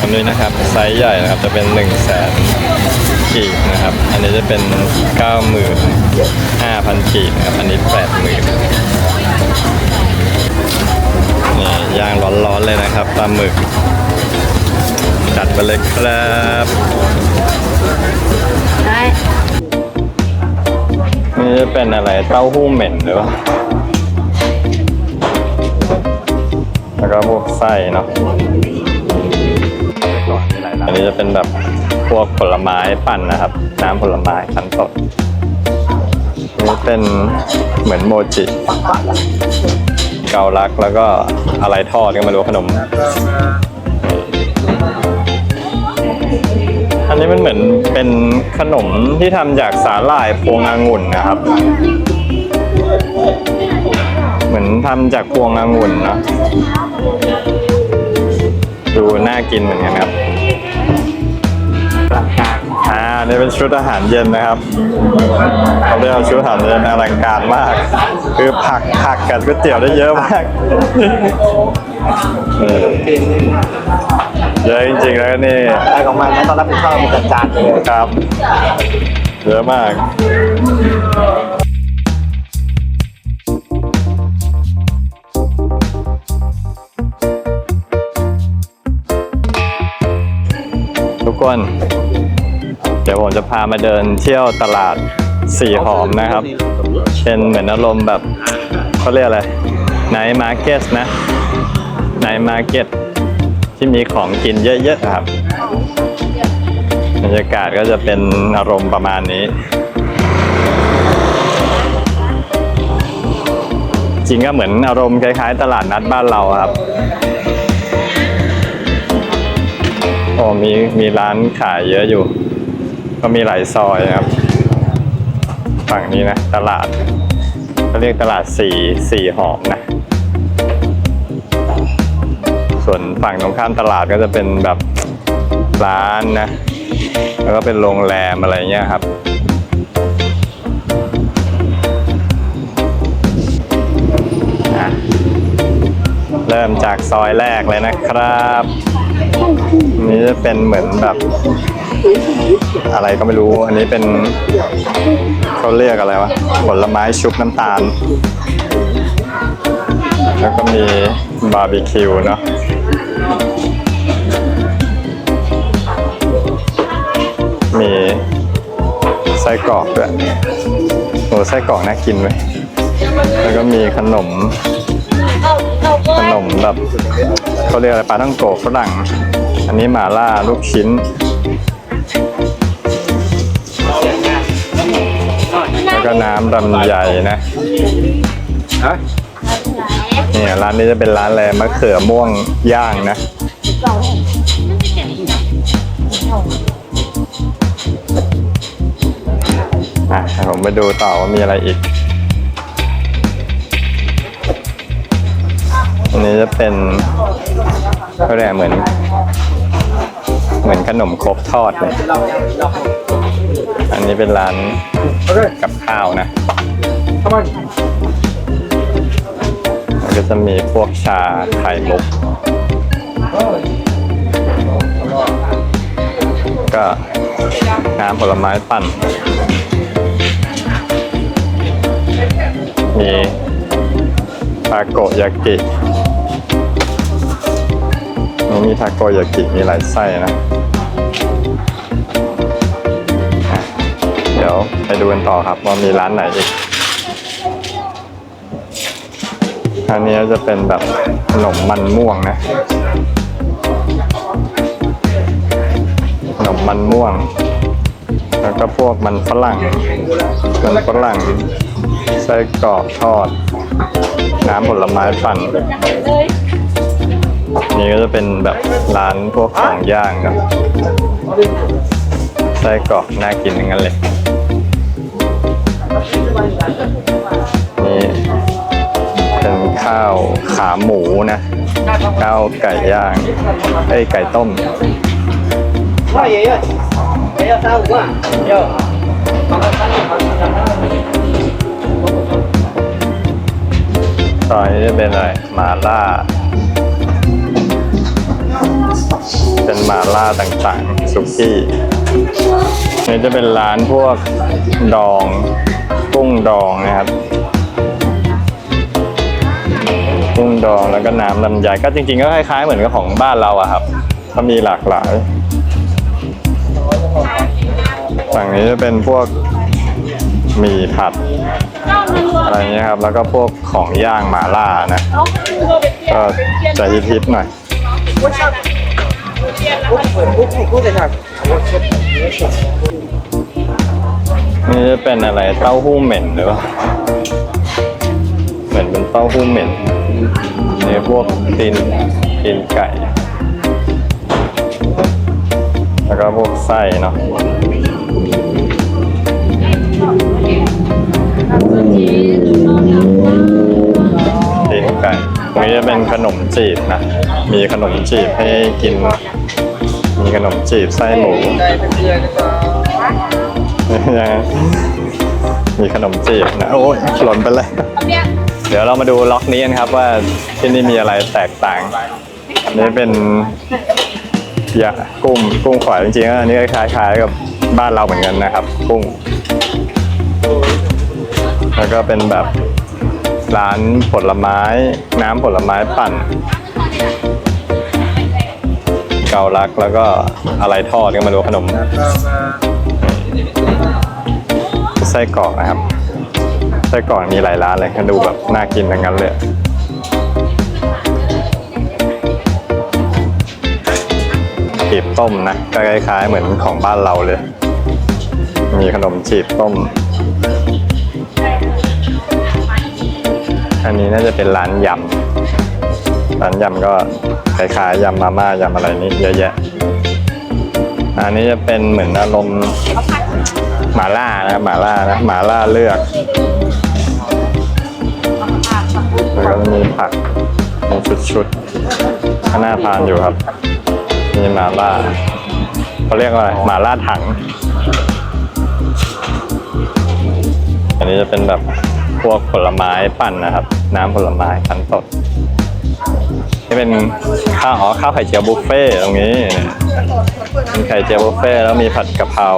อันนี้นะครับไซส์ใหญ่นะครับจะเป็น1นึ่งแสนกีบนะครับ อันนี้จะเป็น 95,000กีบนะครับอันนี้ 80,000นี่ย่างร้อนๆเลยนะครับปลาหมึก จัดไปเลยครับได้นี่จะเป็นอะไรเต้าหู้เหม็นหรือเปล่าแล้วก็พวกไส้เนาะ อันนี้จะเป็นแบบพวกผลไม้ปั่นนะครับ น้ำผลไม้คั้นสดนี่เป็นเหมือนโมจิ เกาลักแล้วก็อะไรทอดกันไม่รู้ขนม อันนี้มันเหมือนเป็นขนมที่ทำจากสาหร่ายพวงองุ่นนะครับ เหมือนทำจากพวงองุ่นเนะดูน่ากินเหมือนกันครับ อ่านี่เป็นชุดอาหารเย็นนะครับเขาเรียกว่าชุดอาหารเย็นอลังการมาก คือผักผักกับก๋วยเตี๋ยวได้เยอะมากเออเยอะจริงๆแล้วก็นี่อะไรของมันนะตอนรับผิดชอบมีจัดจานเลยครับเยอะมากทุกคน เดี๋ยวผมจะพามาเดินเที่ยวตลาดสีหอมนะครับ เป็นเหมือนอารมณ์แบบเขาเรียกอะไรไนท์มาร์เก็ตนะไนท์มาร์เก็ตที่มีของกินเยอะๆครับบรรยากาศก็จะเป็นอารมณ์ประมาณนี้จริงก็เหมือนอารมณ์คล้ายๆ ตลาดนัดบ้านเราครับ โอ้มีมีร้านขายเยอะอยู่ ก็มีหลายซอยครับ ฝั่งนี้นะ ตลาดเขาเรียกตลาดสีสีหอมนะ ส่วนฝั่งตรงข้ามตลาดก็จะเป็นแบบร้านนะ แล้วก็เป็นโรงแรมอะไรเงี้ยครับเริ่มจากซอยแรกเลยนะครับ นี่จะเป็นเหมือนแบบ อะไรก็ไม่รู้ อันนี้เป็นเขาเรียกอะไรวะ ผลไม้ชุบน้ำตาล แล้วก็มีบาร์บีคิวเนาะมีไส้กรอกด้วยโอ้ไส้กรอกน่ากินเลยแล้วก็มีขนม ขนมแบบเขาเรียกอะไรปลาท่องโกฝรั่ง อันนี้หมาล่าลูกชิ้น ก็น้ำลำไยนะฮะเนี่ยร้านนี้จะเป็นร้านอะไรมะเขือม่วงย่างนะอะผมไปดูต่อว่ามีอะไรอีกอันนี้จะเป็นเขาเรียกเหมือน เหมือนขนมครกทอดเลย อันนี้เป็นร้านกับข้าวนะเข้ามามันก็จะมีพวกชาไข่มุก ก็น้ำผลไม้ปั่น มีทาโกยากินี่มีทาโกยากิมีหลายไส้นะอะ ดี๋ยวไปดูกันต่อครับว่ามีร้านไหนอีกอันนี้จะเป็นแบบขนมมันม่วงนะขนมมันม่วง แล้วก็พวกมันฝรั่ง มันฝรั่งไส้กรอกทอด น้ำผลไม้ปั่นนี่ก็จะเป็นแบบร้านพวกของย่างครับไส้กรอกน่ากินทั้งนั้นเลย นี่เป็นข้าวขาหมูนะ ข้าวไก่ย่างเอ้ไก่ต้มว่อเยอะเต้าว่าเยอนี้จะเป็นอะไรมาล่า เป็นมาล่าต่างๆ สุกี้นี่จะเป็นร้านพวกดอง ดองนะครับกุ้งดองแล้วก็น้ำลำไยก็จริง ๆ ก็คล้ายๆเหมือนกับของบ้านเราอะครับก็มีหลากหลายฝั่งนี้จะเป็นพวกหมี่ผัดอะไรเงี้ยครับ แล้วก็พวกของย่างหมาล่านะก็จะฮิตๆหน่อย นี่จะเป็นอะไรเต้าหู้เหม็นหรือเปล่าเหมือนเป็นเต้าหู้เหม็นนี่พวกตีนตีนไก่ แล้วก็พวกไส้เนาะตีนไก่ตรงนี้จะเป็นขนมจีบนะ มีขนมจีบให้กิน มีขนมจีบไส้หมู มีขนมจีบนะโอ้ยหล่นไปเลย เดี๋ยวเรามาดูล็อกนี้กันครับว่าที่นี่มีอะไรแตกต่างนี่เป็นยากุ้งกุ้งฝอยจริงๆอันนี้คล้ายๆกับบ้านเราเหมือนกันนะครับ กุ้ง แล้วก็เป็นแบบร้านผลไม้ น้ำผลไม้ปั่น เกาลักแล้วก็อะไรทอดก็ไมารู้ขนมไส้กรอกนะครับ ไส้กรอกมีหลายร้านเลยก็ดูแบบน่ากินทั้งนั้นเลยจีบต้มนะก็คล้ายๆเหมือนของบ้านเราเลย มีขนมจีบต้ม อันนี้น่าจะเป็นร้านยำ ร้านยำก็คล้ายๆยำมาม่ายำอะไรนี่เยอะแยะ อันนี้จะเป็นเหมือนอารมณ์ หมาล่านะครับหมาล่านะหมาล่าเลือกแล้วก็มีผักเป็นชุดๆข้างหน้าทานอยู่ครับ มีหมาล่าเขาเรียกว่าอะไรหมาล่าถัง อันนี้จะเป็นแบบพวกผลไม้ปั่นนะครับ น้ำผลไม้คั้นสดนี่เป็นข้าวอ๋อข้าวไข่เจียวบุฟเฟ่ตรงนี้มีไข่เจียวบุฟเฟ่แล้วมีผัดกะเพรา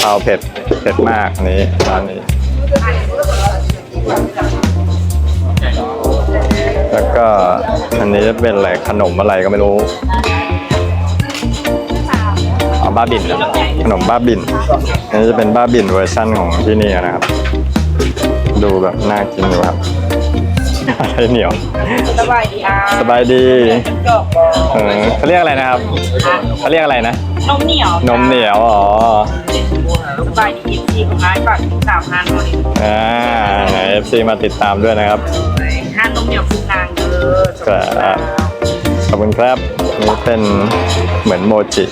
เพราเผ็ดเผ็ดมากอันนี้ร้านนี้ แล้วก็อันนี้จะเป็นอะไรขนมอะไรก็ไม่รู้อ๋อบ้าบินเหรอขนมบ้าบินอันนี้จะเป็นบ้าบินเวอร์ชั่นของที่นี่นะครับ ดูแบบน่ากินอยู่ครับอะไรเหนียว สบายดีอะสบายดีจบเออเขาเรียกอะไรนะครับเขาเรียกอะไรนะ นมเหนียวนมเหนียวอ๋อ สบายดีอีพีของนายฝากติดตามห้านหน่อยอ่าไหน FC มาติดตามด้วยนะครับห้านนมเหนียวคุณนางเด้อครับขอบคุณครับนี่เป็นเหมือนโมจิ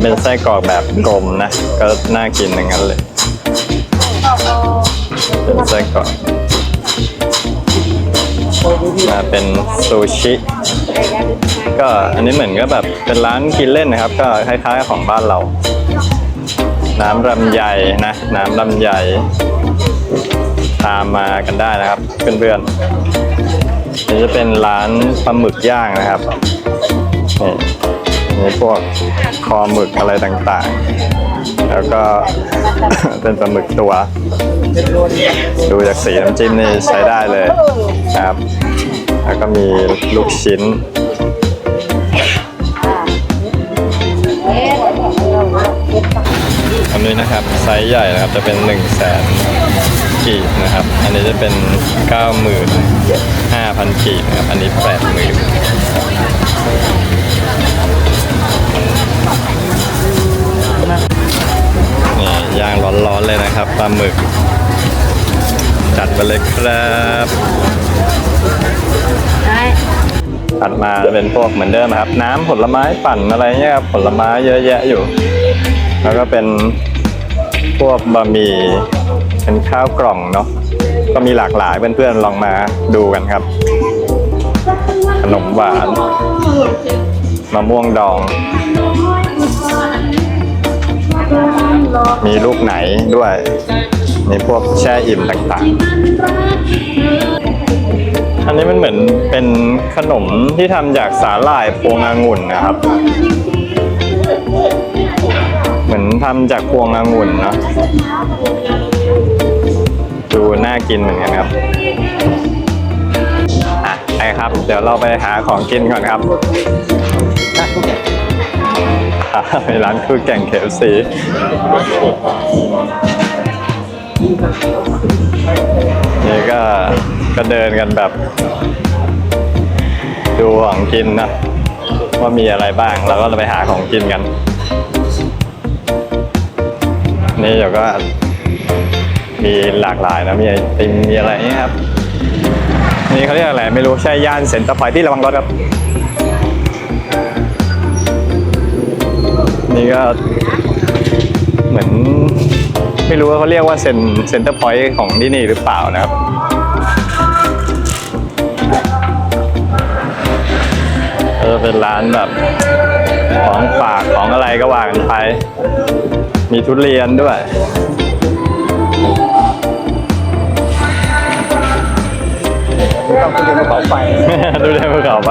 เป็นไส้กรอกแบบกลมนะ ก็น่ากินอย่างนั้นเลย เป็นไส้กรอกมาเป็นซูชิ ก็อันนี้เหมือนก็แบบเป็นร้านกินเล่นนะครับ ก็คล้ายๆของบ้านเรา น้ำลำไยนะ น้ำลำไยตามมากันได้นะครับเพื่อนๆนี่จะเป็นร้านปลาหมึกย่างนะครับนี่มีพวกคอหมึกอะไรต่างๆ แล้วก็เป็นปลาหมึกตัว ดูจากสีน้ำจิ้มนี่ใช้ได้เลยครับ แล้วก็มีลูกชิ้น อันนี้นะครับไซส์ใหญ่นะครับจะเป็น1นึ่งแสนกีบนะครับ อันนี้จะเป็น 9 5 0 0 0กีบนะครับ อันนี้8 0 0 0 0นี่ย่างร้อนๆเลยนะครับปลาหมึก จัดไปเลยครับ ถัดมาจะเป็นพวกเหมือนเดิมครับ น้ำผลไม้ปั่นอะไรเงี้ยครับผลไม้เยอะแยะอยู่ แล้วก็เป็นพวกบะหมี่เป็นข้าวกล่องเนาะก็มีหลากหลายเพื่อนๆลองมาดูกันครับ ขนมหวานมะม่วงดอง มีลูกไหนด้วยมีพวกแช่อิ่มต่างๆ อันนี้มันเหมือนเป็นขนมที่ทำจากสาหร่ายพวงองุ่นนะครับ เหมือนทำจากพวงองุ่นเนอะดูน่ากินเหมือนกันครับอะไปครับ เดี๋ยวเราไปหาของกินก่อนครับในร้านคือแก่งเคฟซีนี่ก็ ก็เดินกันแบบ ดูของกินนะว่ามีอะไรบ้างเราก็ไปหาของกินกัน นี่เดี๋ยวก็มีหลากหลายนะมีไอติมมีอะไรนี่ครับ นี่เขาเรียกอะไรไม่รู้ใช่ย่านเซ็นเตอร์พอยที่ระวังรถครับ นี่ก็เหมือนไม่รู้ว่าเขาเรียกว่าเซ็นเซ็นเตอร์พอยต์ของที่นี่หรือเปล่านะครับ เออเป็นร้านแบบของฝากของอะไรก็ว่ากันไป มีทุเรียนด้วยต้องไปเรียนภูเขาไฟดูในภูเขาไฟ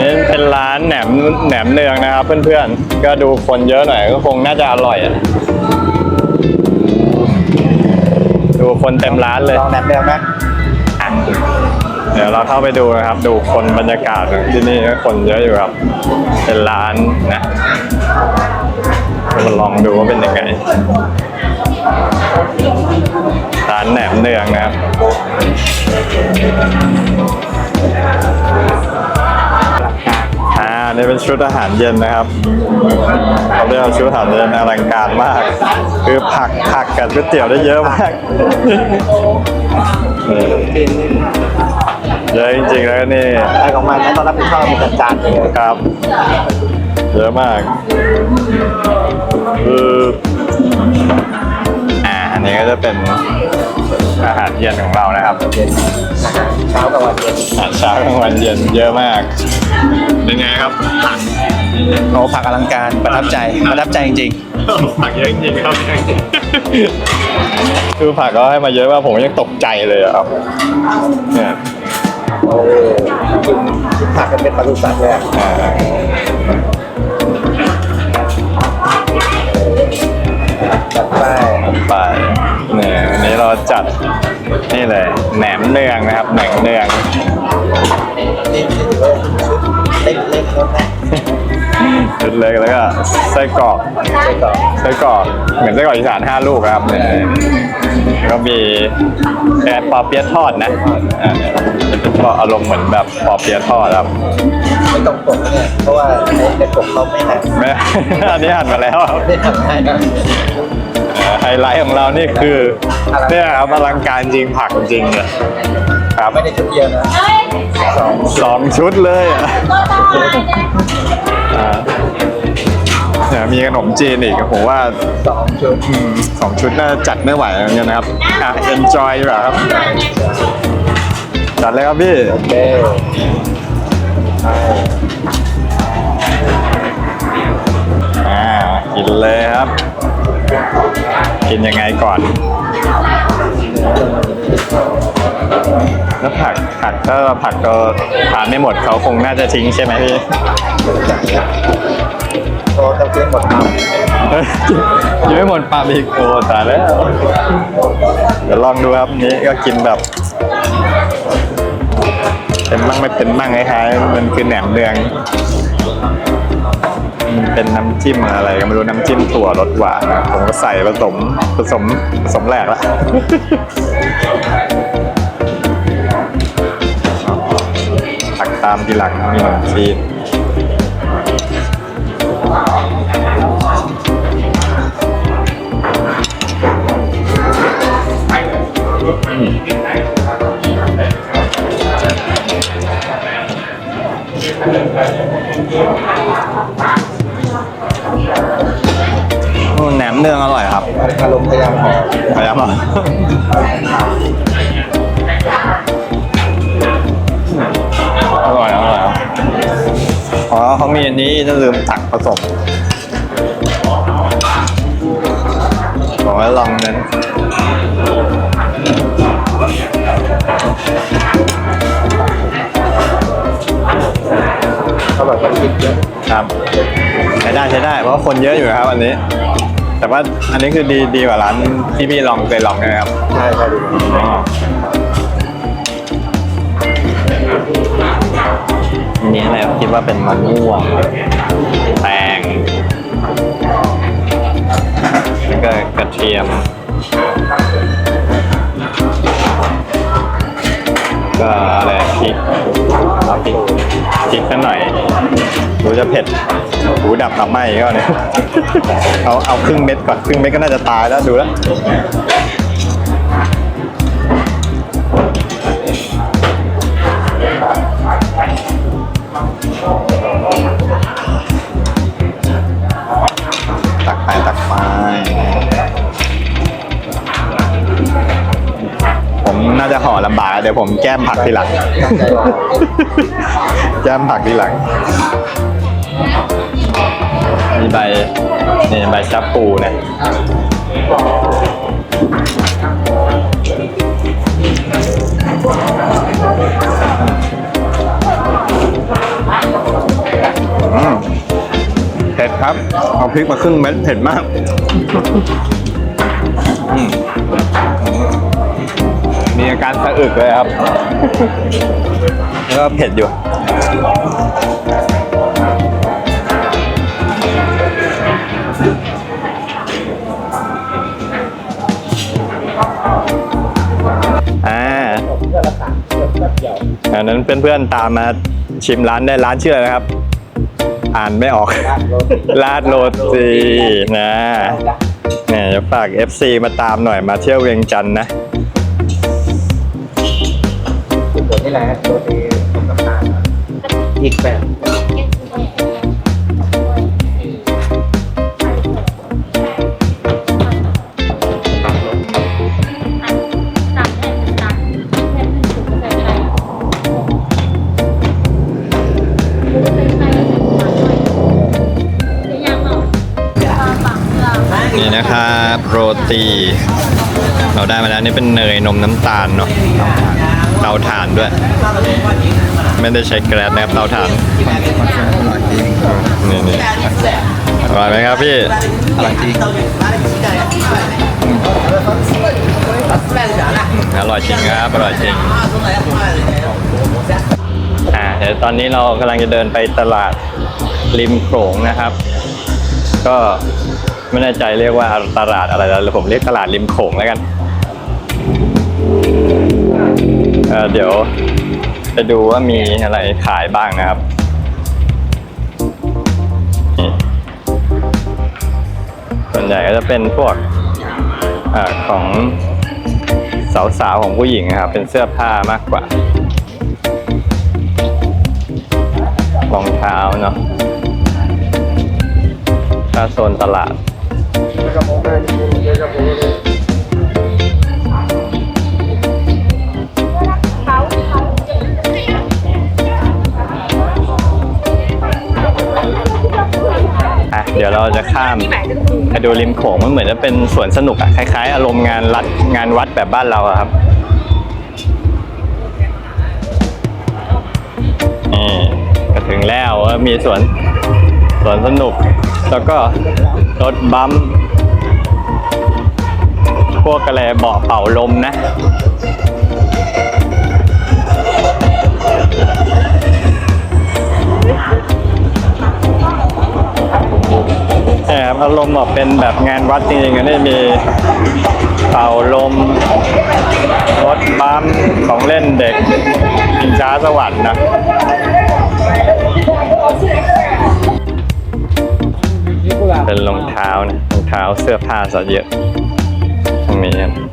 นี่เป็นร้านแหนมแหนมเนืองนะครับ เพื่อนๆ ก็ดูคนเยอะหน่อยก็คงน่าจะอร่อยอะดูคนเต็มร้านเลยลองแหนมเนืองไหม เดี๋ยวเราเข้าไปดูนะครับ ดูคนบรรยากาศที่นี่คนเยอะอยู่ครับ เป็นร้านนะมาลองดูว่าเป็นยังไงร้านแหนมเนืองนะครับ นี่เป็นชุดอาหารเย็นนะครับเขาเรียกว่าชุดอาหารเย็นอลังการมาก คือผักผักกับก๋วยเตี๋ยวได้เยอะมากเยอะจริงๆแล้วนี่อะไรของมันนะต้องรับผิดชอบเป็นจัดจานเลยครับ เยอะมากคืออ่าอันนี้ก็จะเป็น อาหารเย็นของเรานะครับเช้ากับวันเย็นอาหารเช้ากลางวันเย็นเยอะมาก เป็นไงครับผักโอ้ผักอลังการประทับใจประทับใจจริงผักเยอะจริงๆครับคือผักก็ให้มาเยอะมากผมยังตกใจเลยอะครับเนี่ยๆโอ้กินผักกันเป็นปศุสัตว์เลย จัดนี่เลยแหนมเนืองนะครับแหนมเนืองนี่ถือว่าเล็กเล็กๆแล้วนะชุดเล็กแล้วก็ไส้กรอกใช่ก่อนไส้กรอกเหมือนไส้กรอกอีสานห้าลูกครับเนี่ยแล้วก็มีแกงปอเปี๊ยะทอดนะอ่าเนี่ยเป็นปออารมณ์เหมือนแบบปอเปี๊ยะทอดครับไม่ต้องปกนะเนี่ยเพราะว่าในในปกเขาไม่หั่นแม่อันนี้หั่นมาแล้วครับไม่ทำให้นะเอ่อ ไฮไลท์ของเรานี่คือเนี่ยครับอลังการจริงผักจริงเลยครับไม่ได้ชุดเดียวนะสองสองชุดเลยอะอ่าเนี่ยมีขนมจีนอีกผมว่าสองชุดอืมสองชุดน่าจะจัดไม่ไหวเหมือนกันนะครับอะ enjoy ดีกว่าครับ จัดเลยครับพี่ โอเคอ่ากินเลยครับ กินยังไงก่อน แล้วผักผักก็ผักก็ทานไม่หมดเขาคงน่าจะทิ้งใช่ไหมพี่โตต้องกินหมดคเฮ้ยยังไม่หมดปากอีกโอ้ตายแล้ว เดี๋ยวลองดูครับนี้ก็กินแบบเป็นมั่งไม่เป็นมั่งคล้ายๆมันคือแหนมเนืองมัน เป็นน้ำจิ้มอะไรก็ไม่รู้น้ำจิ้มถั่วรสหวานนะผมก็ใส่ผสมผสมผสมแหลกละผักตามทีหลังมีขนมจีนอ แหนมเนืองอร่อยครับำอารมณ์พยายามหอมพยายามเอาอร่อยอร่อยครับอ๋อเขามีอันนี้จะลืมตักผสมผมว่าลองนั้น อร่อยกว่าที่เยอะครับใช้ได้ใช้ได้เพราะว่าคนเยอะอยู่ครับอันนี้ แต่ว่าอันนี้คือดีดีกว่าร้านที่พี่ลองเคยลองใช่ไหมครับใช่ใช่ดูอ๋ออันนี้อะไรครับคิดว่าเป็นมะม่วงแตงแล้วก็กระเทียม ก็อะไรพริก เอาพริกพริกสักหน่อยดูจะเผ็ดหูดับทำไหมก็เนี่ยเอาเอาครึ่งเม็ดก่อนครึ่งเม็ดก็น่าจะตายแล้วดูแล้ว จะห่อลำบากเดี๋ยวผมแก้มผักทีหลัง แก้มผักทีหลัง มีใบนี่ใบชะปูเนี่ยเผ็ดครับ เอาพริกมาครึ่งเม็ดเผ็ดมาก อาการสะอึกเลยครับ แล้วก็เผ็ดอยู่อ่าอันนั้นเพื่อนๆตามมาชิมร้านได้ร้านชื่ออะไรนะครับ อ่านไม่ออกลาดโรตีนะเนี่ยจะฝาก FC มาตามหน่อยมาเที่ยวเวียงจันทร์นะ นี่แหละตัวที่ต้มน้ำตาอีกแบบนี่นะครับโรตี เราได้มาแล้วนี่เป็นเนยนมน้ำตาลเนาะเตาถ่านด้วย ไม่ได้ใช้แกรสนะครับเตาถ่านนี่นี่อร่อยไหมครับพี่อร่อยจริงอร่อยจริงครับอร่อยจริงอ่าเดี๋ยวตอนนี้เรากำลังจะเดินไปตลาดริมโขงนะครับ ก็ไม่แน่ใจเรียกว่าตลาดอะไรแล้วผมเรียกตลาดริมโขงแล้วกัน เดี๋ยวจะดูว่ามีอะไรขายบ้างนะครับ ส่วนใหญ่ก็จะเป็นพวกอของสาวๆของผู้หญิงนะครับ เป็นเสื้อผ้ามากกว่ารองเท้าเนาะถ้าโซนตลาด เดี๋ยวเราจะข้ามไปดูริมโขงมันเหมือนจะเป็นสวนสนุกอะคล้าย ๆ อารมณ์งานรัดงานวัดแบบบ้านเราอะครับนี่ก็ถึงแล้วมีสวนสวนสนุก แล้วก็รถบัมพวกกระแลเบาะเป่าลมนะ ครับอารมณ์แบบเป็นแบบงานวัดจริงๆก็ได้มีเป่าลมรถบัมของเล่นเด็กกินช้าสวรรค์นะเป็นรองเท้านะรองเท้าเสื้อผ้าซะเยอะตรงนี้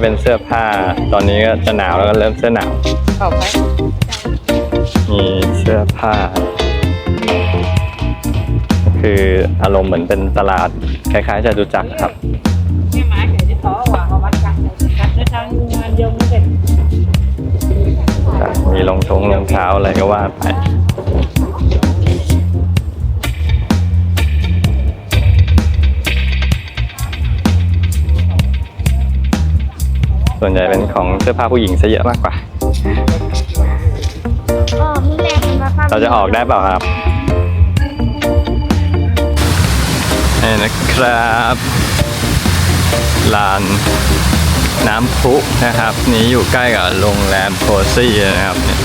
เป็นเสื้อผ้า ตอนนี้ก็จะหนาวแล้วก็เริ่มเสื้อหนาวเอาไหมมีเสื้อผ้า คืออารมณ์เหมือนเป็นตลาดคล้ายๆจตุจักรครับ ไม่หมายถึงที่เขาว่าเขาวัดกันกันในทางงานเดียวกันเด็กมีมีรองชงรองเท้าอะไรก็ว่าไป ส่วนใหญ่เป็นของเสื้อผ้าผู้หญิงซะเยอะมากกว่า อ๋อมีแรงมาฟังเราจะออกได้เปล่าครับนี่นะครับลานน้ำพุนะครับ นี้อยู่ใกล้กับโรงแรมโพซี่นะครับเนี่ย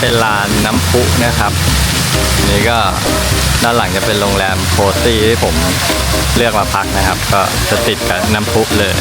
เป็นลานน้ำพุนะครับ นี่ก็ด้านหลังจะเป็นโรงแรมโคตี้ที่ผมเลือกมาพักนะครับ ก็จะติดกับน้ำพุเลย